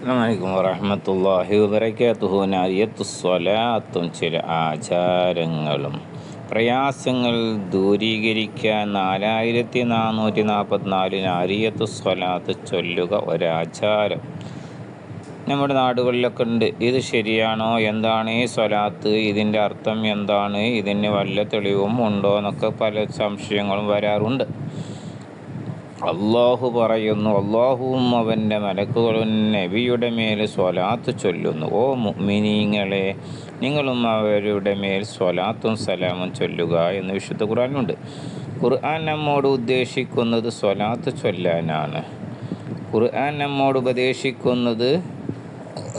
അസ്സാമലൈക്കും വറഹമത്തല്ലാഹി വബർക്കാത്തുഹു നാരിയത്തുസ്വലാത്തും ചില ആചാരങ്ങളും. പ്രയാസങ്ങൾ ദൂരീകരിക്കാൻ നാലായിരത്തി നാനൂറ്റി നാൽപ്പത്തിനാലിന് അരിയത്തു സ്വലാത്ത് ചൊല്ലുക ഒരാചാരം. നമ്മുടെ നാടുകളിലൊക്കെ ഉണ്ട്. ഇത് ശരിയാണോ? എന്താണ് ഈ സ്വലാത്ത്? ഇതിന്റെ അർത്ഥം എന്താണ്? ഇതിന് വല്ല തെളിവും ഉണ്ടോ എന്നൊക്കെ പല സംശയങ്ങളും വരാറുണ്ട്. അള്ളാഹു പറയുന്നു അള്ളാഹുവും അവന്റെ മലക്കുകളും നബിയുടെ മേൽ സ്വലാത്ത് ചൊല്ലുന്നു. ഓ മുഅ്മിനീങ്ങളെ നിങ്ങളും അവരുടെ മേൽ സ്വലാത്തും സലാമും ചൊല്ലുക എന്ന് വിശുദ്ധ ഖുർആാനുണ്ട് ഖുർആൻ നമ്മോട് ഉദ്ദേശിക്കുന്നത് സ്വലാത്ത് ചൊല്ലാനാണ്. ഖുർആൻ നമ്മോട് ഉപദേശിക്കുന്നത്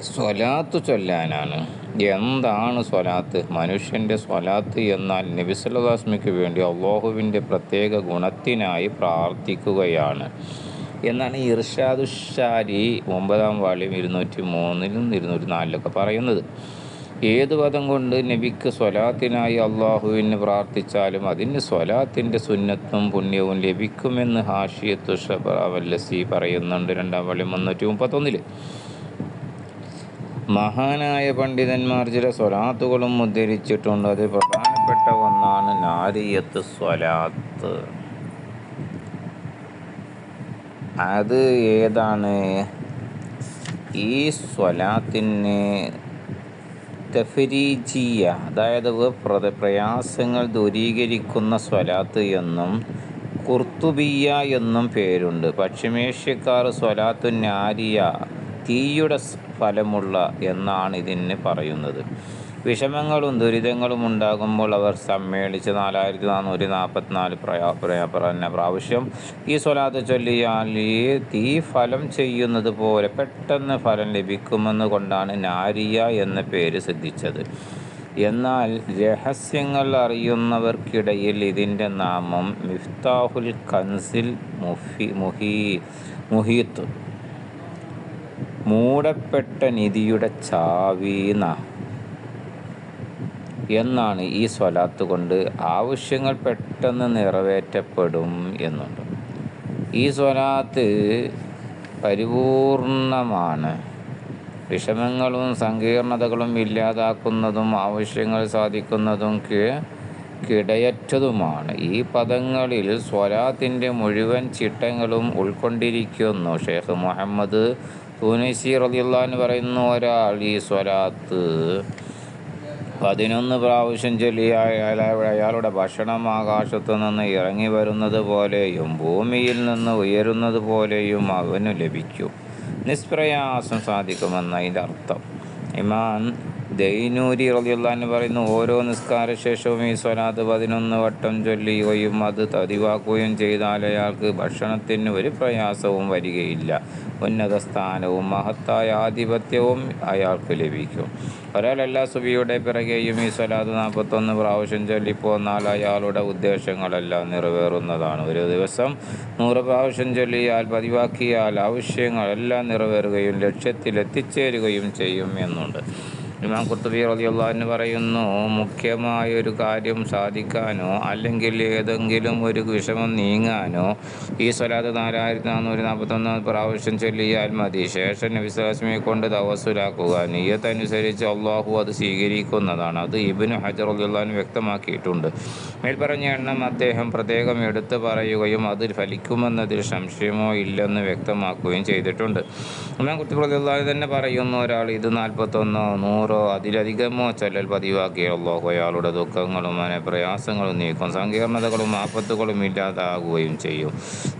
സ്വലാത്ത് ചൊല്ലാനാണ്. എന്താണ് സ്വലാത്ത്? മനുഷ്യന്റെ സ്വലാത്ത് എന്നാൽ നബിസുല്ലാസ്മിക്ക് വേണ്ടി അള്ളാഹുവിന്റെ പ്രത്യേക ഗുണത്തിനായി പ്രാർത്ഥിക്കുകയാണ്. എന്നാണ് ഇർഷാദുഷാരി ഒമ്പതാം വാള്യം ഇരുന്നൂറ്റി മൂന്നിലും ഇരുന്നൂറ്റി നാലിലൊക്കെ പറയുന്നത്. ഏത് പദം കൊണ്ട് നബിക്ക് സ്വലാത്തിനായി അള്ളാഹുവിന് പ്രാർത്ഥിച്ചാലും അതിന് സ്വലാത്തിന്റെ സുന്നത്തും പുണ്യവും ലഭിക്കുമെന്ന് ഹാഷിയത്തു ഷബറവല്ലസി പറയുന്നുണ്ട്. രണ്ടാം വള്ളി മുന്നൂറ്റി മുപ്പത്തൊന്നിൽ മഹാനായ പണ്ഡിതന്മാർ ചില സ്വലാത്തുകളും ഉദ്ധരിച്ചിട്ടുണ്ട്. അത് പ്രധാനപ്പെട്ട ഒന്നാണ് നാരിയത്ത് സ്വലാത്ത്. അത് ഏതാണ്? ഈ സ്വലാത്തിന് തഫരീജിയ അതായത് പ്ര പ്രയാസങ്ങൾ ദൂരീകരിക്കുന്ന സ്വലാത്ത് എന്നും കുർത്തുബിയ എന്നും പേരുണ്ട്. പശ്ചിമേഷ്യക്കാർ സ്വലാത്തു നാരിയ തീയുടെ ഫലമുള്ള എന്നാണ് ഇതിന് പറയുന്നത്. വിഷമങ്ങളും ദുരിതങ്ങളും ഉണ്ടാകുമ്പോൾ അവർ സമ്മേളിച്ച് നാലായിരത്തി നാനൂറ്റി നാൽപ്പത്തിനാല് പ്രയാ പറഞ്ഞ പ്രാവശ്യം ഈ സ്വലാത്ത് ചൊല്ലിയാൽ ഈ തീ ഫലം ചെയ്യുന്നത് പോലെ പെട്ടെന്ന് ഫലം ലഭിക്കുമെന്ന് കൊണ്ടാണ് നാരിയ എന്ന പേര് സിദ്ധിച്ചത്. എന്നാൽ രഹസ്യങ്ങൾ അറിയുന്നവർക്കിടയിൽ ഇതിന്റെ നാമം മിഫ്താഹുൽ കൻസിൽ മുഫി മുഹീ മുഹീത്ത്. മൂടപ്പെട്ട നിധിയുടെ ചാവീന എന്നാണ് ഈ സ്വലാത്ത് കൊണ്ട് ആവശ്യങ്ങൾ പെട്ടെന്ന് നിറവേറ്റപ്പെടും എന്നുണ്ട്. ഈ സ്വലാത്ത് പരിപൂർണമാണ്. വിഷമങ്ങളും സങ്കീർണതകളും ഇല്ലാതാക്കുന്നതും ആവശ്യങ്ങൾ സാധിക്കുന്നതും കിടയറ്റതുമാണ്. ഈ പദങ്ങളിൽ സ്വലാത്തിന്റെ മുഴുവൻ ചിട്ടങ്ങളും ഉൾക്കൊണ്ടിരിക്കുന്നു. ഷേഖ് മുഹമ്മദ് തൂനൈസി റലിയുള്ളാന്ന് പറയുന്ന ഒരാൾ ഈ സ്വലാത്ത് പതിനൊന്ന് പ്രാവശ്യം ചൊല്ലിയാൽ അയാളുടെ ഭക്ഷണം ആകാശത്തു നിന്ന് ഇറങ്ങി വരുന്നത് പോലെയും ഭൂമിയിൽ നിന്ന് ഉയരുന്നത് പോലെയും അവന് ലഭിക്കും. നിഷ്പ്രയാസം സാധിക്കുമെന്ന അതിന്റെ അർത്ഥം. ഇമാൻ ദൈനൂരി റലിയുള്ളാന്ന് പറയുന്നു ഓരോ നിസ്കാര ശേഷവും ഈ സ്വലാത്ത് പതിനൊന്ന് വട്ടം ചൊല്ലുകയും അത് തതിവാക്കുകയും ചെയ്താൽ അയാൾക്ക് ഭക്ഷണത്തിന് ഒരു പ്രയാസവും വരികയില്ല. ഉന്നത സ്ഥാനവും മഹത്തായ ആധിപത്യവും അയാൾക്ക് ലഭിക്കും. ഒരാൾ എല്ലാ സുബിയുടെ പിറകെയും ഈ സ്വലാത്ത് നാൽപ്പത്തൊന്ന് പ്രാവശ്യം ചൊല്ലിപ്പോന്നാൽ അയാളുടെ ഉദ്ദേശങ്ങളെല്ലാം നിറവേറുന്നതാണ്. ഒരു ദിവസം നൂറ് പ്രാവശ്യം ചൊല്ലിയാൽ പതിവാക്കിയാൽ ആവശ്യങ്ങളെല്ലാം നിറവേറുകയും ലക്ഷ്യത്തിൽ എത്തിച്ചേരുകയും ചെയ്യും എന്നുണ്ട്. ഇമാം കുത്തുബി റളിയല്ലാഹു പറയുന്നു മുഖ്യമായ ഒരു കാര്യം സാധിക്കാനോ അല്ലെങ്കിൽ ഏതെങ്കിലും ഒരു വിഷമം നീങ്ങാനോ ഈ സ്വലാത്ത് നാലായിരത്തി നാനൂറ്റി നാൽപ്പത്തൊന്ന് പ്രാവശ്യം ചൊല്ലിയാൽ മതി. ശേഷം നബിസ്ലാസ്മിയെ കൊണ്ട് തവസുലാക്കുക നീയത്തനുസരിച്ച് അള്ളാഹു അത് സ്വീകരിക്കുന്നതാണ്. അത് ഇബിന് ഹജർ റളിയല്ലാഹു വ്യക്തമാക്കിയിട്ടുണ്ട്. മേൽപ്പറഞ്ഞ എണ്ണം അദ്ദേഹം പ്രത്യേകം എടുത്തു പറയുകയും അത് ഫലിക്കുമെന്നതിൽ സംശയമോ ഇല്ലെന്ന് വ്യക്തമാക്കുകയും ചെയ്തിട്ടുണ്ട്. ഇമാം കുത്തുബി റളിയല്ലാഹു തന്നെ പറയുന്നു ഒരാൾ ഇത് നാൽപ്പത്തൊന്നോ നൂറ് നൂറോ അതിലധികമോ ചൊല്ലൽ പതിവാക്കിയ അള്ളാഹു അയാളുടെ ദുഃഖങ്ങളും അനെ പ്രയാസങ്ങളും നീക്കും. സങ്കീർണതകളും ആപത്തുകളും ഇല്ലാതാകുകയും ചെയ്യും.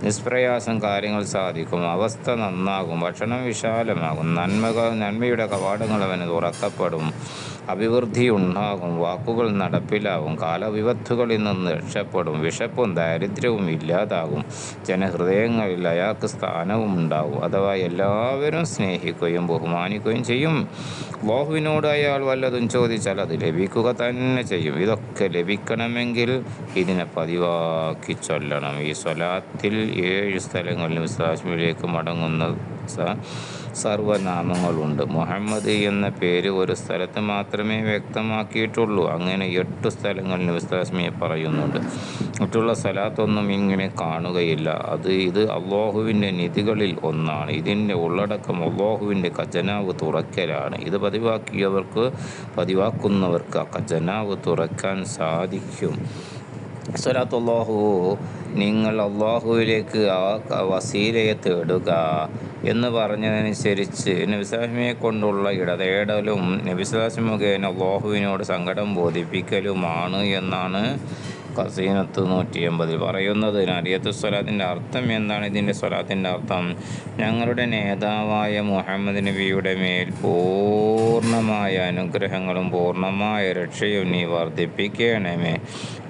നിഷ്പ്രയാസം കാര്യങ്ങൾ സാധിക്കും. അവസ്ഥ നന്നാകും. ഭക്ഷണം വിശാലമാകും. നന്മകൾ നന്മയുടെ കവാടങ്ങൾ അവന് തുറക്കപ്പെടും. അഭിവൃദ്ധി ഉണ്ടാകും. വാക്കുകൾ നടപ്പിലാവും. കാലവിപത്തുകളിൽ നിന്ന് രക്ഷപ്പെടും. വിശപ്പും ദാരിദ്ര്യവും ഇല്ലാതാകും. ജനഹൃദയങ്ങളിൽ അയാൾക്ക് സ്ഥാനവും ഉണ്ടാകും. അഥവാ എല്ലാവരും സ്നേഹിക്കുകയും ബഹുമാനിക്കുകയും ചെയ്യും. ബാഹുവിനോട് അയാൾ വല്ലതും ചോദിച്ചാൽ അത് ലഭിക്കുക തന്നെ ചെയ്യും. ഇതൊക്കെ ലഭിക്കണമെങ്കിൽ ഇതിനെ പതിവാക്കി ചൊല്ലണം. ഈ സ്വലാത്തിൽ ഏഴ് സ്ഥലങ്ങളിലും കാശ്മീരിലേക്ക് മടങ്ങുന്ന സർവനാമങ്ങളുണ്ട്. മുഹമ്മദ് എന്ന പേര് ഒരു സ്ഥലത്ത് മാത്രമേ വ്യക്തമാക്കിയിട്ടുള്ളൂ. അങ്ങനെ എട്ട് സ്ഥലങ്ങളിൽ നബിസ്ലാസ്മിയെ പറയുന്നുണ്ട്. മറ്റുള്ള സ്ഥലത്തൊന്നും ഇങ്ങനെ കാണുകയില്ല. അത് ഇത് അള്ളാഹുവിന്റെ നിധികളിൽ ഒന്നാണ്. ഇതിന്റെ ഉള്ളടക്കം അള്ളാഹുവിന്റെ ഖജനാവ് തുറക്കലാണ്. ഇത് പതിവാക്കിയവർക്ക് പതിവാക്കുന്നവർക്ക് ആ ഖജനാവ് തുറക്കാൻ സാധിക്കും. സ്വലാത്തുള്ളാഹു നിങ്ങൾ അള്ളാഹുവിലേക്ക് ആ വസീലയെ തേടുക. എന്ന് പറഞ്ഞതനുസരിച്ച് നബിസ്ലാസ്മിയെ കൊണ്ടുള്ള ഇടതേടലും നബിസ്ലാസ്മി മുഖേന സങ്കടം ബോധിപ്പിക്കലുമാണ് എന്നാണ് കസീനത്ത് നൂറ്റി എൺപതിൽ പറയുന്നത് നരിയത്ത് സ്വലാത്തിന്റെ അർത്ഥം എന്താണ് ഇതിന്റെ സ്വലാത്തിന്റെ അർത്ഥം? ഞങ്ങളുടെ നേതാവായ മുഹമ്മദ് നബിയുടെ മേൽ പൂർണമായ അനുഗ്രഹങ്ങളും പൂർണമായ രക്ഷയും നീ വർദ്ധിപ്പിക്കണമേ.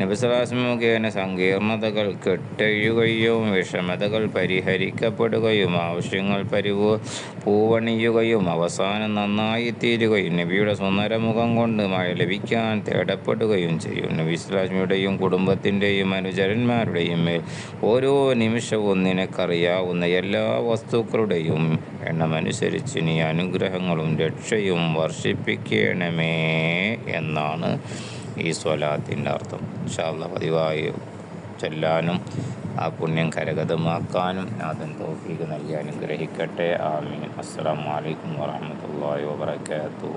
നബി സ്വലാസ്മി മുഖേന സങ്കീർണതകൾ കെട്ടഴിയുകയും വിഷമതകൾ പരിഹരിക്കപ്പെടുകയും ആവശ്യങ്ങൾ പരിപൂ പൂവണിയുകയും അവസാനം നന്നായി തീരുകയും നബിയുടെ സുന്ദരമുഖം കൊണ്ട് മഴ ലഭിക്കാൻ തേടപ്പെടുകയും ചെയ്യും. നബി സ്വലാസ്മിയുടെയും കുടുംബത്തിന്റെയും അനുചരന്മാരുടെയും മേൽ ഓരോ നിമിഷവും നിനക്കറിയാവുന്ന എല്ലാ വസ്തുക്കളുടെയും എണ്ണമനുസരിച്ച് നീ അനുഗ്രഹങ്ങളും രക്ഷയും വർഷിപ്പിക്കണമേ എന്നാണ് ഈ സ്വലാത്തിന്റെ അർത്ഥം. ഇൻഷാല്ല പതിവായി ചൊല്ലാനും ആ പുണ്യം കരഗതമാക്കാനും നാഥൻ തോഫീക്ക് നൽകി അനുഗ്രഹിക്കട്ടെ. ആമീൻ. അസ്സാം വലൈക്കും വാഹമത്തല്ലാ വാബർക്കാത്തു